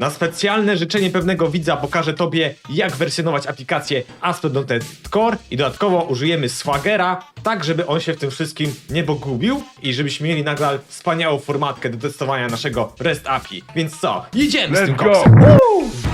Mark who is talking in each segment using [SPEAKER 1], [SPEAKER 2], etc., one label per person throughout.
[SPEAKER 1] Na specjalne życzenie pewnego widza pokażę Tobie, jak wersjonować aplikację ASP.NET Core i dodatkowo użyjemy Swagera, tak żeby on się w tym wszystkim nie pogubił i żebyśmy mieli nadal wspaniałą formatkę do testowania naszego REST API. Więc co, jedziemy z
[SPEAKER 2] Let's
[SPEAKER 1] tym
[SPEAKER 2] go!
[SPEAKER 1] koksem!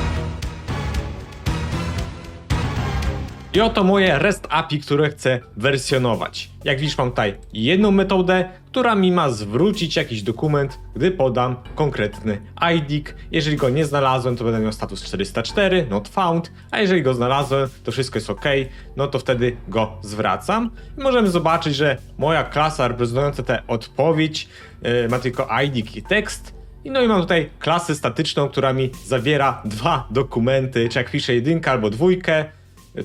[SPEAKER 1] I oto moje REST API, które chcę wersjonować. Jak widzisz, mam tutaj jedną metodę, która mi ma zwrócić jakiś dokument, gdy podam konkretny ID. Jeżeli go nie znalazłem, to będę miał status 404, not found, a jeżeli go znalazłem, to wszystko jest ok, no to wtedy go zwracam. I możemy zobaczyć, że moja klasa reprezentująca tę odpowiedź yy, ma tylko ID i tekst, i no i mam tutaj klasę statyczną, która mi zawiera dwa dokumenty, czy jak piszę jedynkę albo dwójkę,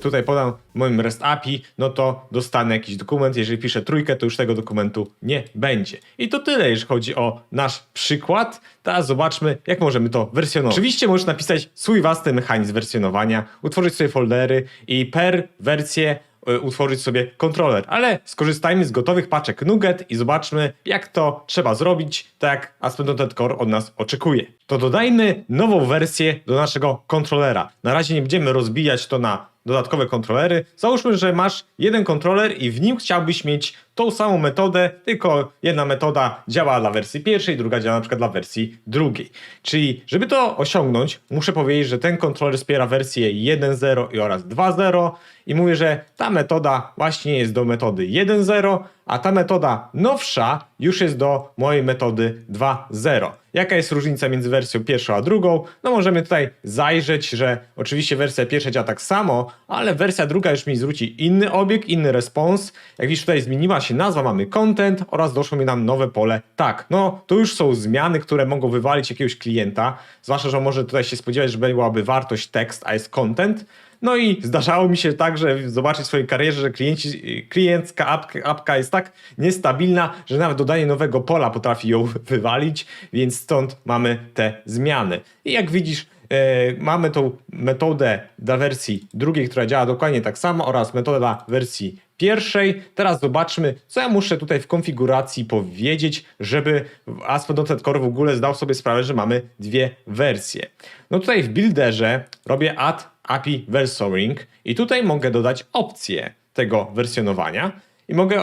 [SPEAKER 1] tutaj podam moim REST API, no to dostanę jakiś dokument. Jeżeli piszę trójkę, to już tego dokumentu nie będzie. I to tyle, jeżeli chodzi o nasz przykład. Teraz zobaczmy, jak możemy to wersjonować. Oczywiście możesz napisać swój własny mechanizm wersjonowania, utworzyć sobie foldery i per wersję y, utworzyć sobie kontroler, ale skorzystajmy z gotowych paczek Nuget i zobaczmy, jak to trzeba zrobić, tak ASP.NET Core od nas oczekuje. To dodajmy nową wersję do naszego kontrolera. Na razie nie będziemy rozbijać to na dodatkowe kontrolery. Załóżmy, że masz jeden kontroler i w nim chciałbyś mieć tą samą metodę, tylko jedna metoda działa dla wersji pierwszej, druga działa na przykład dla wersji drugiej. Czyli, żeby to osiągnąć, muszę powiedzieć, że ten kontroler wspiera wersję 1.0 i oraz 2.0 i mówię, że ta metoda właśnie jest do metody 1.0, a ta metoda nowsza już jest do mojej metody 2.0. Jaka jest różnica między wersją pierwszą a drugą? No możemy tutaj zajrzeć, że oczywiście wersja pierwsza działa tak samo, ale wersja druga już mi zwróci inny obiekt, inny respons. Jak widzisz tutaj zmieniła się nazwa, mamy content oraz doszło mi nam nowe pole tak. No to już są zmiany, które mogą wywalić jakiegoś klienta, zwłaszcza, że może tutaj się spodziewać, że byłaby wartość tekst, a jest content. No i zdarzało mi się tak, że zobaczyć w swojej karierze, że klienci, kliencka apka, apka jest tak niestabilna, że nawet dodanie nowego pola potrafi ją wywalić, więc stąd mamy te zmiany. I jak widzisz, e, mamy tą metodę dla wersji drugiej, która działa dokładnie tak samo oraz metodę dla wersji pierwszej. Teraz zobaczmy, co ja muszę tutaj w konfiguracji powiedzieć, żeby ASP.NET Core w ogóle zdał sobie sprawę, że mamy dwie wersje. No tutaj w builderze robię add API versioning i tutaj mogę dodać opcję tego wersjonowania i mogę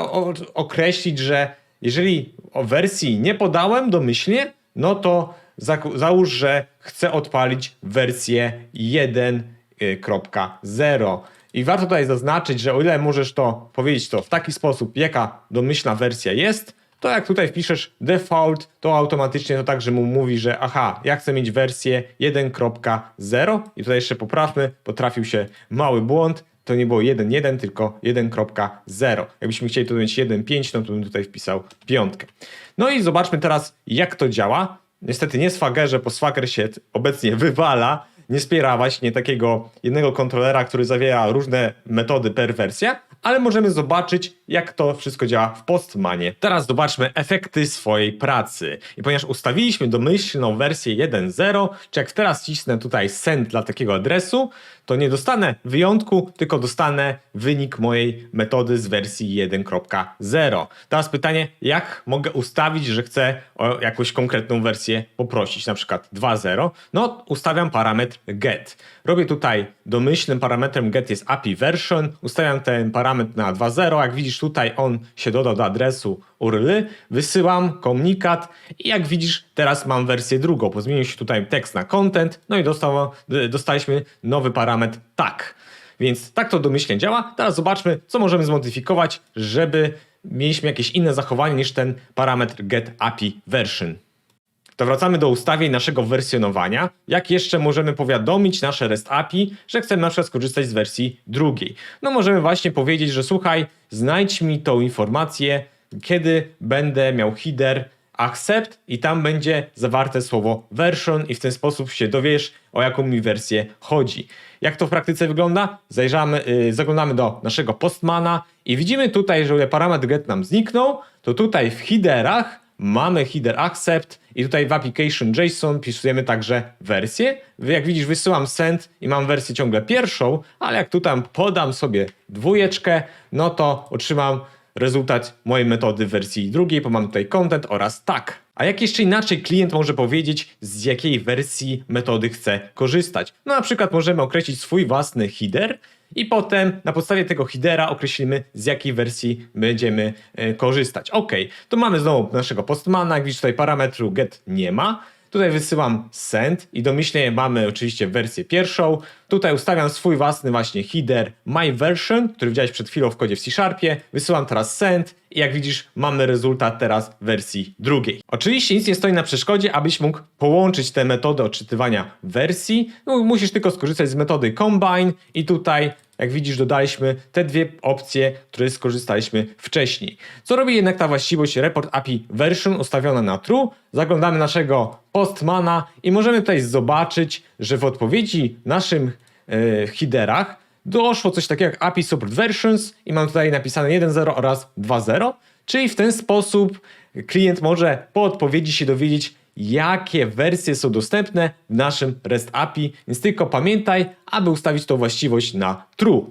[SPEAKER 1] określić, że jeżeli o wersji nie podałem domyślnie, no to załóż, że chcę odpalić wersję 1.0. I warto tutaj zaznaczyć, że o ile możesz to powiedzieć to w taki sposób, jaka domyślna wersja jest, to jak tutaj wpiszesz default, to automatycznie to także mu mówi, że aha, ja chcę mieć wersję 1.0 i tutaj jeszcze poprawmy, potrafił się mały błąd, to nie było 1.1, tylko 1.0. Jakbyśmy chcieli tu mieć 1.5, no to bym tutaj wpisał piątkę. No i zobaczmy teraz, jak to działa. Niestety nie Swaggerze, bo Swagger się obecnie wywala, nie wspiera właśnie takiego jednego kontrolera, który zawiera różne metody per wersja, ale możemy zobaczyć, jak to wszystko działa w Postmanie. Teraz zobaczmy efekty swojej pracy. I ponieważ ustawiliśmy domyślną wersję 1.0, czy jak teraz cisnę tutaj send dla takiego adresu, to nie dostanę wyjątku, tylko dostanę wynik mojej metody z wersji 1.0. Teraz pytanie, jak mogę ustawić, że chcę o jakąś konkretną wersję poprosić, na przykład 2.0? No, ustawiam parametr get. Robię tutaj domyślnym parametrem get jest API version, ustawiam ten parametr na 2.0, jak widzisz tutaj on się doda do adresu URL, wysyłam komunikat i jak widzisz teraz mam wersję drugą, bo zmienił się tutaj tekst na content, no i dostał, dostaliśmy nowy parametr tak. Więc tak to domyślnie działa. Teraz zobaczmy, co możemy zmodyfikować, żeby mieliśmy jakieś inne zachowanie niż ten parametr get API version. To wracamy do ustawień naszego wersjonowania. Jak jeszcze możemy powiadomić nasze REST API, że chcemy na przykład skorzystać z wersji drugiej? No możemy właśnie powiedzieć, że słuchaj, znajdź mi tą informację, kiedy będę miał header accept i tam będzie zawarte słowo version i w ten sposób się dowiesz, o jaką mi wersję chodzi. Jak to w praktyce wygląda? Zajrzamy, yy, zaglądamy do naszego postmana i widzimy tutaj, że parametr get nam zniknął, to tutaj w headerach mamy header accept i tutaj w application JSON pisujemy także wersję. Jak widzisz, wysyłam send i mam wersję ciągle pierwszą, ale jak tu tam podam sobie dwójeczkę, no to otrzymam rezultat mojej metody w wersji drugiej, bo mam tutaj content oraz tak. A jak jeszcze inaczej klient może powiedzieć, z jakiej wersji metody chce korzystać? No na przykład możemy określić swój własny header i potem na podstawie tego headera określimy, z jakiej wersji będziemy e, korzystać. Ok, to mamy znowu naszego postmana, widzisz tutaj parametru get nie ma. Tutaj wysyłam send i domyślnie mamy oczywiście wersję pierwszą. Tutaj ustawiam swój własny właśnie header my version, który widziałeś przed chwilą w kodzie w C-Sharpie. Wysyłam teraz send i jak widzisz mamy rezultat teraz wersji drugiej. Oczywiście nic nie stoi na przeszkodzie, abyś mógł połączyć tę metodę odczytywania wersji. No, musisz tylko skorzystać z metody combine i tutaj jak widzisz, dodaliśmy te dwie opcje, które skorzystaliśmy wcześniej. Co robi jednak ta właściwość report API version ustawiona na true? Zaglądamy naszego postmana i możemy tutaj zobaczyć, że w odpowiedzi naszym e, headerach doszło coś takiego jak API support versions i mam tutaj napisane 1.0 oraz 2.0, czyli w ten sposób klient może po odpowiedzi się dowiedzieć, jakie wersje są dostępne w naszym REST API, więc tylko pamiętaj, aby ustawić tą właściwość na true.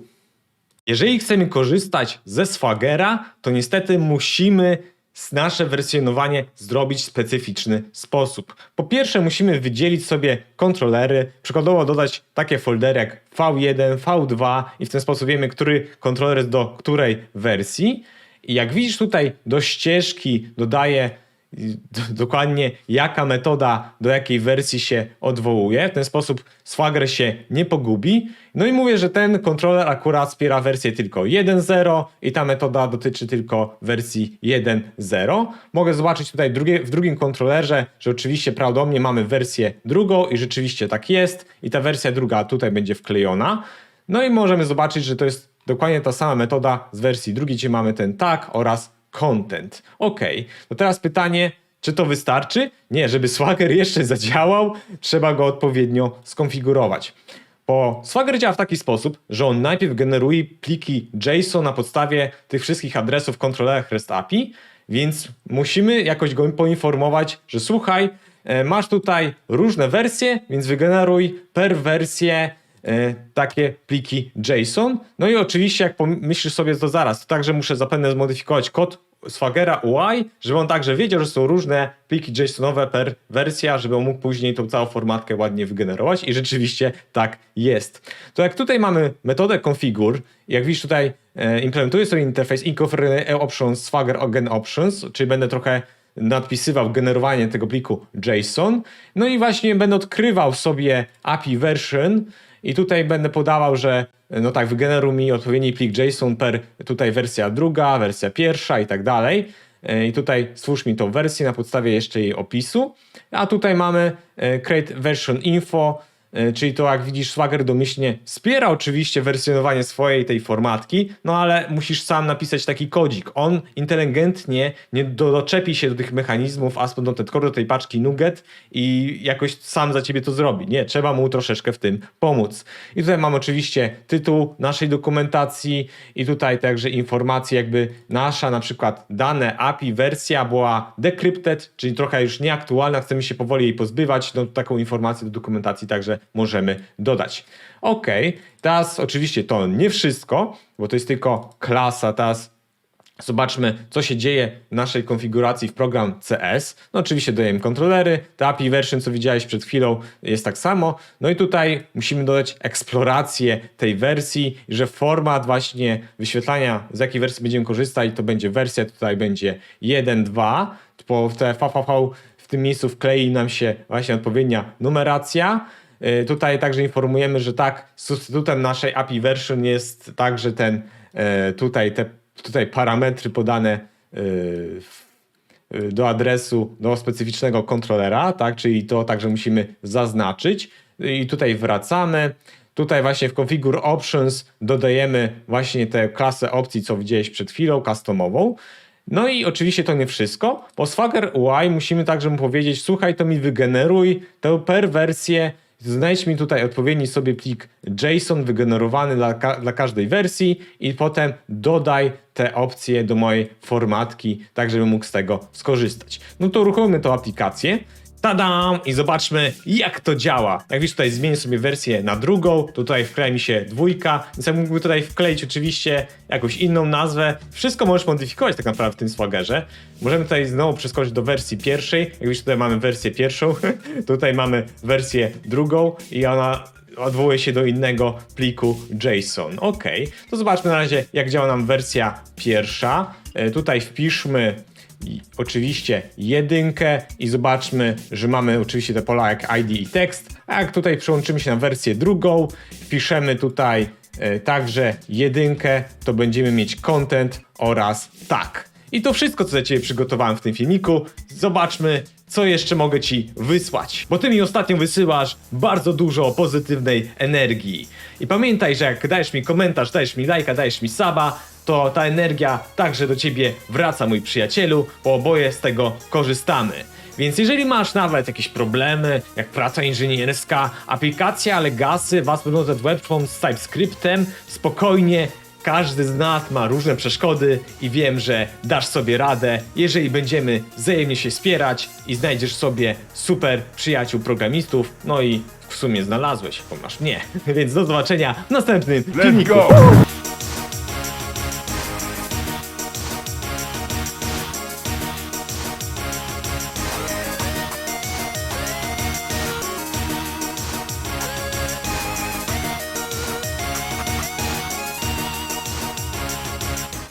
[SPEAKER 1] Jeżeli chcemy korzystać ze Swagera, to niestety musimy nasze wersjonowanie zrobić w specyficzny sposób. Po pierwsze, musimy wydzielić sobie kontrolery, przykładowo dodać takie foldery jak V1, V2 i w ten sposób wiemy, który kontroler jest do której wersji. I jak widzisz tutaj do ścieżki dodaję dokładnie jaka metoda do jakiej wersji się odwołuje. W ten sposób Swagger się nie pogubi. No i mówię, że ten kontroler akurat wspiera wersję tylko 1.0 i ta metoda dotyczy tylko wersji 1.0. Mogę zobaczyć tutaj drugie, w drugim kontrolerze, że oczywiście prawdopodobnie mamy wersję drugą i rzeczywiście tak jest i ta wersja druga tutaj będzie wklejona. No i możemy zobaczyć, że to jest dokładnie ta sama metoda z wersji drugiej, gdzie mamy ten tag oraz content. Ok, to teraz pytanie, czy to wystarczy? Nie, żeby Swagger jeszcze zadziałał, trzeba go odpowiednio skonfigurować. Bo Swagger działa w taki sposób, że on najpierw generuje pliki JSON na podstawie tych wszystkich adresów w kontrolerach REST API, więc musimy jakoś go poinformować, że słuchaj, e, masz tutaj różne wersje, więc wygeneruj per wersję takie pliki JSON. No i oczywiście, jak pomyślisz sobie to zaraz, to także muszę zapewne zmodyfikować kod Swagera UI, żeby on także wiedział, że są różne pliki JSONowe per wersja, żeby on mógł później tą całą formatkę ładnie wygenerować i rzeczywiście tak jest. To jak tutaj mamy metodę configure, jak widzisz tutaj e, implementuję sobie interfejs inconfigure options swagger again options, czyli będę trochę nadpisywał generowanie tego pliku JSON. No i właśnie będę odkrywał sobie API version i tutaj będę podawał, że no tak, wygeneruj mi odpowiedni plik JSON per tutaj wersja druga, wersja pierwsza i tak dalej. E, I tutaj stwórz mi tą wersję na podstawie jeszcze jej opisu. A tutaj mamy e, create version info, E, Czyli to, jak widzisz, Swagger domyślnie wspiera oczywiście wersjonowanie swojej tej formatki, no ale musisz sam napisać taki kodzik. On inteligentnie nie do- doczepi się do tych mechanizmów ASP.NET Core, do tej paczki NuGet i jakoś sam za ciebie to zrobi. Nie, trzeba mu troszeczkę w tym pomóc. I tutaj mam oczywiście tytuł naszej dokumentacji i tutaj także informacje jakby nasza na przykład dane API wersja była decrypted, czyli trochę już nieaktualna, chcemy się powoli jej pozbywać, no taką informację do dokumentacji także możemy dodać. Ok, teraz oczywiście to nie wszystko, bo to jest tylko klasa, teraz Zobaczmy, co się dzieje w naszej konfiguracji w program CS. No oczywiście dodajemy kontrolery, te API version, co widziałeś przed chwilą, jest tak samo. No i tutaj musimy dodać eksplorację tej wersji, że format właśnie wyświetlania, z jakiej wersji będziemy korzystać, to będzie wersja, tutaj będzie 1.2, bo w te VVV w tym miejscu wklei nam się właśnie odpowiednia numeracja. Y, Tutaj także informujemy, że tak, substytutem naszej API version jest także ten, e, tutaj te tutaj parametry podane y, y, do adresu, do specyficznego kontrolera, tak, czyli to także musimy zaznaczyć. I tutaj wracamy. Tutaj właśnie w Configure Options dodajemy właśnie tę klasę opcji, co widziałeś przed chwilą, customową. No i oczywiście to nie wszystko, bo Swagger UI musimy także mu powiedzieć, słuchaj, to mi wygeneruj tę per wersję, znajdź mi tutaj odpowiedni sobie plik JSON wygenerowany dla, ka- dla każdej wersji i potem dodaj te opcje do mojej formatki, tak żebym mógł z tego skorzystać. No to uruchomimy tą aplikację Tadam! I zobaczmy, jak to działa. Jak widzisz, tutaj zmienię sobie wersję na drugą. Tutaj wklei mi się dwójka, więc ja mógłbym tutaj wkleić oczywiście jakąś inną nazwę. Wszystko możesz modyfikować tak naprawdę w tym Swaggerze. Możemy tutaj znowu przeskoczyć do wersji pierwszej. Jak widzisz, tutaj mamy wersję pierwszą, tutaj mamy wersję drugą i ona odwołuje się do innego pliku JSON. Ok, to zobaczmy na razie, jak działa nam wersja pierwsza. E, tutaj wpiszmy oczywiście jedynkę i zobaczmy, że mamy oczywiście te pola jak ID i tekst, a jak tutaj przełączymy się na wersję drugą, wpiszemy tutaj e, także jedynkę, to będziemy mieć content oraz tak. I to wszystko, co dla Ciebie przygotowałem w tym filmiku. Zobaczmy, co jeszcze mogę Ci wysłać. Bo Ty mi ostatnio wysyłasz bardzo dużo pozytywnej energii. I pamiętaj, że jak dajesz mi komentarz, dajesz mi lajka, dajesz mi saba, to ta energia także do Ciebie wraca, mój przyjacielu, bo oboje z tego korzystamy. Więc jeżeli masz nawet jakieś problemy, jak praca inżynierska, aplikacja Legacy, Wasp.NET Webform z TypeScriptem, spokojnie każdy z nas ma różne przeszkody i wiem, że dasz sobie radę, jeżeli będziemy wzajemnie się wspierać i znajdziesz sobie super przyjaciół programistów, no i w sumie znalazłeś, bo masz mnie. Więc do zobaczenia w następnym
[SPEAKER 2] Let's
[SPEAKER 1] filmiku.
[SPEAKER 2] go!